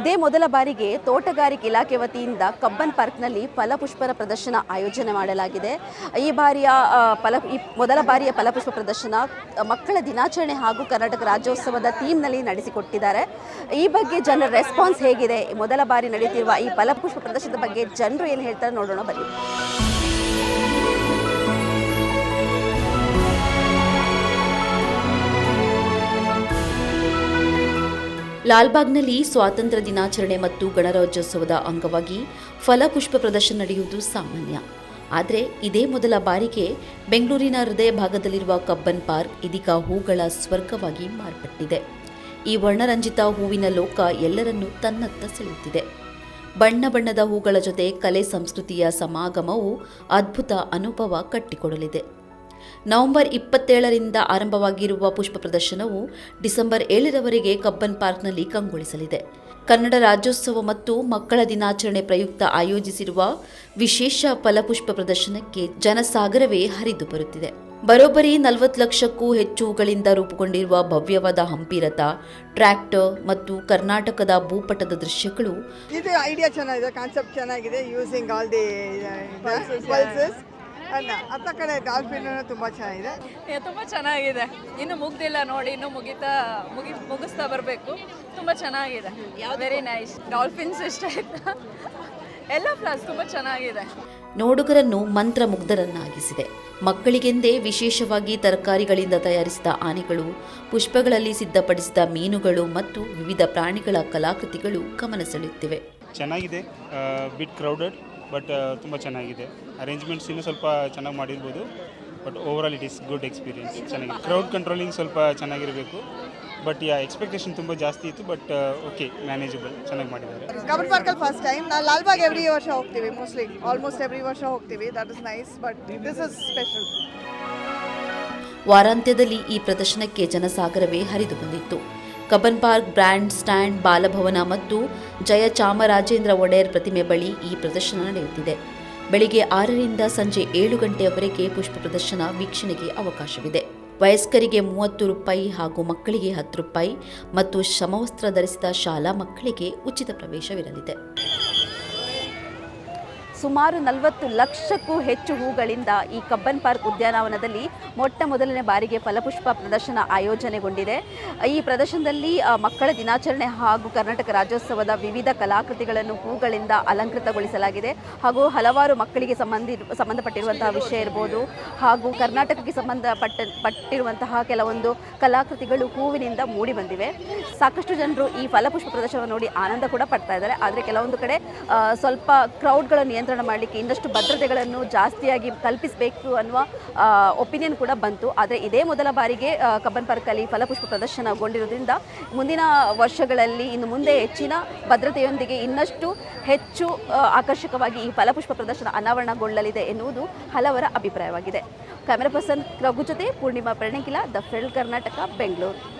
ಇದೇ ಮೊದಲ ಬಾರಿಗೆ ತೋಟಗಾರಿಕೆ ಇಲಾಖೆ ವತಿಯಿಂದ ಕಬ್ಬನ್ ಪಾರ್ಕ್ನಲ್ಲಿ ಫಲಪುಷ್ಪರ ಪ್ರದರ್ಶನ ಆಯೋಜನೆ ಮಾಡಲಾಗಿದೆ. ಈ ಬಾರಿಯ ಫಲ, ಈ ಮೊದಲ ಬಾರಿಯ ಫಲಪುಷ್ಪ ಪ್ರದರ್ಶನ ಮಕ್ಕಳ ದಿನಾಚರಣೆ ಹಾಗೂ ಕರ್ನಾಟಕ ರಾಜ್ಯೋತ್ಸವದ ಥೀಮ್ನಲ್ಲಿ ನಡೆಸಿಕೊಟ್ಟಿದ್ದಾರೆ. ಈ ಬಗ್ಗೆ ಜನರ ರೆಸ್ಪಾನ್ಸ್ ಹೇಗಿದೆ? ಮೊದಲ ಬಾರಿ ನಡೆಯುತ್ತಿರುವ ಈ ಫಲಪುಷ್ಪ ಪ್ರದರ್ಶನದ ಬಗ್ಗೆ ಜನರು ಏನು ಹೇಳ್ತಾರೆ ನೋಡೋಣ, ಬನ್ನಿ. ಲಾಲ್ಬಾಗ್ನಲ್ಲಿ ಸ್ವಾತಂತ್ರ್ಯ ದಿನಾಚರಣೆ ಮತ್ತು ಗಣರಾಜ್ಯೋತ್ಸವದ ಅಂಗವಾಗಿ ಫಲಪುಷ್ಪ ಪ್ರದರ್ಶನ ನಡೆಯುವುದು ಸಾಮಾನ್ಯ. ಆದರೆ ಇದೇ ಮೊದಲ ಬಾರಿಗೆ ಬೆಂಗಳೂರಿನ ಹೃದಯ ಭಾಗದಲ್ಲಿರುವ ಕಬ್ಬನ್ ಪಾರ್ಕ್ ಇದೀಗ ಹೂಗಳ ಸ್ವರ್ಗವಾಗಿ ಮಾರ್ಪಟ್ಟಿದೆ. ಈ ವರ್ಣರಂಜಿತ ಹೂವಿನ ಲೋಕ ಎಲ್ಲರನ್ನೂ ತನ್ನತ್ತ ಸೆಳೆಯುತ್ತಿದೆ. ಬಣ್ಣ ಬಣ್ಣದ ಹೂಗಳ ಜೊತೆ ಕಲೆ, ಸಂಸ್ಕೃತಿಯ ಸಮಾಗಮವು ಅದ್ಭುತ ಅನುಭವ ಕಟ್ಟಿಕೊಡಲಿದೆ. ನವೆಂಬರ್ ಇಪ್ಪತ್ತೇಳರಿಂದ ಆರಂಭವಾಗಿರುವ ಪುಷ್ಪ ಪ್ರದರ್ಶನವು ಡಿಸೆಂಬರ್ ಏಳರವರೆಗೆ ಕಬ್ಬನ್ ಪಾರ್ಕ್ನಲ್ಲಿ ಕಂಗೊಳಿಸಲಿದೆ. ಕನ್ನಡ ರಾಜ್ಯೋತ್ಸವ ಮತ್ತು ಮಕ್ಕಳ ದಿನಾಚರಣೆ ಪ್ರಯುಕ್ತ ಆಯೋಜಿಸಿರುವ ವಿಶೇಷ ಫಲಪುಷ್ಪ ಪ್ರದರ್ಶನಕ್ಕೆ ಜನಸಾಗರವೇ ಹರಿದು ಬರುತ್ತಿದೆ. ಬರೋಬ್ಬರಿ ನಲವತ್ತು ಲಕ್ಷಕ್ಕೂ ಹೆಚ್ಚು ಹೂಗಳಿಂದ ರೂಪುಗೊಂಡಿರುವ ಭವ್ಯವಾದ ಹಂಪಿ ರಥ, ಟ್ರ್ಯಾಕ್ಟರ್ ಮತ್ತು ಕರ್ನಾಟಕದ ಭೂಪಟದ ದೃಶ್ಯಗಳು ಇದು ಐಡಿಯಾ ಚೆನ್ನಾಗಿದೆ ಕಾನ್ಸೆಪ್ಟ್ ಚೆನ್ನಾಗಿದೆ ಯೂಸಿಂಗ್ ಆಲ್ ದಿ ಪಲ್ಸಸ್ ಅಲ್ಲ ಅತ್ತ ಕಡೆ ಡಾಲ್ಫಿನ್ ತುಂಬಾ ಚೆನ್ನಾಗಿದೆ. ಏ, ತುಂಬ ಚೆನ್ನಾಗಿದೆ. ಇನ್ನು ಮುಗ್ದಿಲ್ಲ ನೋಡಿ ಇನ್ನು ಮುಗಿತಾ ಮುಗಿ ಮುಗಿಸ್ತಾ ಬರಬೇಕು. ತುಂಬ ಚೆನ್ನಾಗಿದೆ. ವೆರಿ ನೈಸ್ ಡಾಲ್ಫಿನ್ಸ್ ಇಷ್ಟ ಆಯ್ತಾ? ಎಲ್ಲ ಪ್ಲಸ್ ತುಂಬ ಚೆನ್ನಾಗಿದೆ. ನೋಡುಗರನ್ನು ಮಂತ್ರಮುಗ್ಧರನ್ನಾಗಿಸಿದೆ. ಮಕ್ಕಳಿಗೆಂದೇ ವಿಶೇಷವಾಗಿ ತರಕಾರಿಗಳಿಂದ ತಯಾರಿಸಿದ ಆನೆಗಳು ಪುಷ್ಪಗಳಲ್ಲಿ ಸಿದ್ಧಪಡಿಸಿದ ಮೀನುಗಳು ಮತ್ತು ವಿವಿಧ ಪ್ರಾಣಿಗಳ ಕಲಾಕೃತಿಗಳು ಗಮನ ಸೆಳೆಯುತ್ತಿವೆ. ಚೆನ್ನಾಗಿದೆ ಬಿಟ್ ಕ್ರೌಡೆಡ್ ಬಟ್ ತುಂಬ ಚೆನ್ನಾಗಿದೆ. ಅರೇಂಜ್ಮೆಂಟ್ಸ್ ಇನ್ನೂ ಸ್ವಲ್ಪ ಚೆನ್ನಾಗಿ ಮಾಡಿರ್ಬೋದು but over all it is good experience ಚೆನ್ನಾಗಿದೆ. ಕ್ರೌಡ್ ಕಂಟ್ರೋಲಿಂಗ್ ಸ್ವಲ್ಪ ಚೆನ್ನಾಗಿರಬೇಕು ಬಟ್ ಯಾ ಎಕ್ಸ್ಪೆಕ್ಟೇಷನ್ ತುಂಬ ಜಾಸ್ತಿ ಇತ್ತು ಬಟ್ ಓಕೆ ಮ್ಯಾನೇಜಬಲ್ ಚೆನ್ನಾಗಿ ಮಾಡಿದ್ದಾರೆ. ಕಬನ್ ಪಾರ್ಕಲ್ಲಿ ಫಸ್ಟ್ ಟೈಮ್ ನಾವು ಲಾಲ್ಬಾಗ್ ಎವ್ರಿ ವರ್ಷ ಹೋಗ್ತೀವಿ ಮೋಸ್ಟ್ಲಿ ಆಲ್ಮೋಸ್ಟ್ ಎವ್ರಿ ವರ್ಷ ಹೋಗ್ತೀವಿ. That is nice but this is special ವಾರಾಂತ್ಯದಲ್ಲಿ ಈ ಪ್ರದರ್ಶನಕ್ಕೆ ಜನಸಾಗರವೇ ಹರಿದು ಬಂದಿತ್ತು. Cubbon Park band stand Balabhavana ಮತ್ತು ಜಯ ಚಾಮರಾಜೇಂದ್ರ ಒಡೆಯರ್ ಪ್ರತಿಮೆ ಬಳಿ ಈ ಪ್ರದರ್ಶನ ನಡೆಯುತ್ತಿದೆ. ಬೆಳಿಗ್ಗೆ ಆರರಿಂದ ಸಂಜೆ ಏಳು ಗಂಟೆಯವರೆಗೆ ಪುಷ್ಪ ಪ್ರದರ್ಶನ ವೀಕ್ಷಣೆಗೆ ಅವಕಾಶವಿದೆ. ವಯಸ್ಕರಿಗೆ ಮೂವತ್ತು ರೂಪಾಯಿ ಹಾಗೂ ಮಕ್ಕಳಿಗೆ ಹತ್ತು ರೂಪಾಯಿ ಮತ್ತು ಸಮವಸ್ತ್ರ ಧರಿಸಿದ ಶಾಲಾ ಮಕ್ಕಳಿಗೆ ಉಚಿತ ಪ್ರವೇಶವಿರಲಿದೆ. ಸುಮಾರು ನಲವತ್ತು ಲಕ್ಷಕ್ಕೂ ಹೆಚ್ಚು ಹೂಗಳಿಂದ ಈ ಕಬ್ಬನ್ ಪಾರ್ಕ್ ಉದ್ಯಾನವನದಲ್ಲಿ ಮೊಟ್ಟ ಮೊದಲನೇ ಬಾರಿಗೆ ಫಲಪುಷ್ಪ ಪ್ರದರ್ಶನ ಆಯೋಜನೆಗೊಂಡಿದೆ. ಈ ಪ್ರದರ್ಶನದಲ್ಲಿ ಮಕ್ಕಳ ದಿನಾಚರಣೆ ಹಾಗೂ ಕರ್ನಾಟಕ ರಾಜ್ಯೋತ್ಸವದ ವಿವಿಧ ಕಲಾಕೃತಿಗಳನ್ನು ಹೂಗಳಿಂದ ಅಲಂಕೃತಗೊಳಿಸಲಾಗಿದೆ. ಹಾಗೂ ಹಲವಾರು ಮಕ್ಕಳಿಗೆ ಸಂಬಂಧಿ, ಸಂಬಂಧಪಟ್ಟಿರುವಂತಹ ವಿಷಯ ಇರ್ಬೋದು, ಹಾಗೂ ಕರ್ನಾಟಕಕ್ಕೆ ಸಂಬಂಧಪಟ್ಟ, ಪಟ್ಟಿರುವಂತಹ ಕೆಲವೊಂದು ಕಲಾಕೃತಿಗಳು ಹೂವಿನಿಂದ ಮೂಡಿ ಬಂದಿವೆ ಸಾಕಷ್ಟು ಜನರು ಈ ಫಲಪುಷ್ಪ ಪ್ರದರ್ಶನ ನೋಡಿ ಆನಂದ ಕೂಡ ಪಡ್ತಾ ಇದ್ದಾರೆ. ಆದರೆ ಕೆಲವೊಂದು ಕಡೆ ಸ್ವಲ್ಪ ಕ್ರೌಡ್ಗಳನ್ನು ಕ್ರೌಡ್ಗಳ ನಿಯಂತ್ರಣ ಮಾಡಲಿಕ್ಕೆ ಇನ್ನಷ್ಟು ಭದ್ರತೆಗಳನ್ನು ಜಾಸ್ತಿಯಾಗಿ ಕಲ್ಪಿಸಬೇಕು ಅನ್ನುವ ಒಪಿನಿಯನ್ ಕೂಡ ಬಂತು. ಆದರೆ ಇದೇ ಮೊದಲ ಬಾರಿಗೆ ಕಬ್ಬನ್ ಪಾರ್ಕಲ್ಲಿ ಫಲಪುಷ್ಪ ಪ್ರದರ್ಶನಗೊಂಡಿರೋದ್ರಿಂದ ಮುಂದಿನ ವರ್ಷಗಳಲ್ಲಿ ಇನ್ನು ಮುಂದೆ ಹೆಚ್ಚಿನ ಭದ್ರತೆಯೊಂದಿಗೆ ಇನ್ನಷ್ಟು ಹೆಚ್ಚು ಆಕರ್ಷಕವಾಗಿ ಈ ಫಲಪುಷ್ಪ ಪ್ರದರ್ಶನ ಅನಾವರಣಗೊಳ್ಳಲಿದೆ ಎನ್ನುವುದು ಹಲವರ ಅಭಿಪ್ರಾಯವಾಗಿದೆ. ಕ್ಯಾಮೆರಾ ಪರ್ಸನ್ ರಘು ಜೊತೆ ಪೂರ್ಣಿಮಾ ಪ್ರಣಕಿಲ ದ ಫೆಲ್ ಕರ್ನಾಟಕ ಬೆಂಗಳೂರು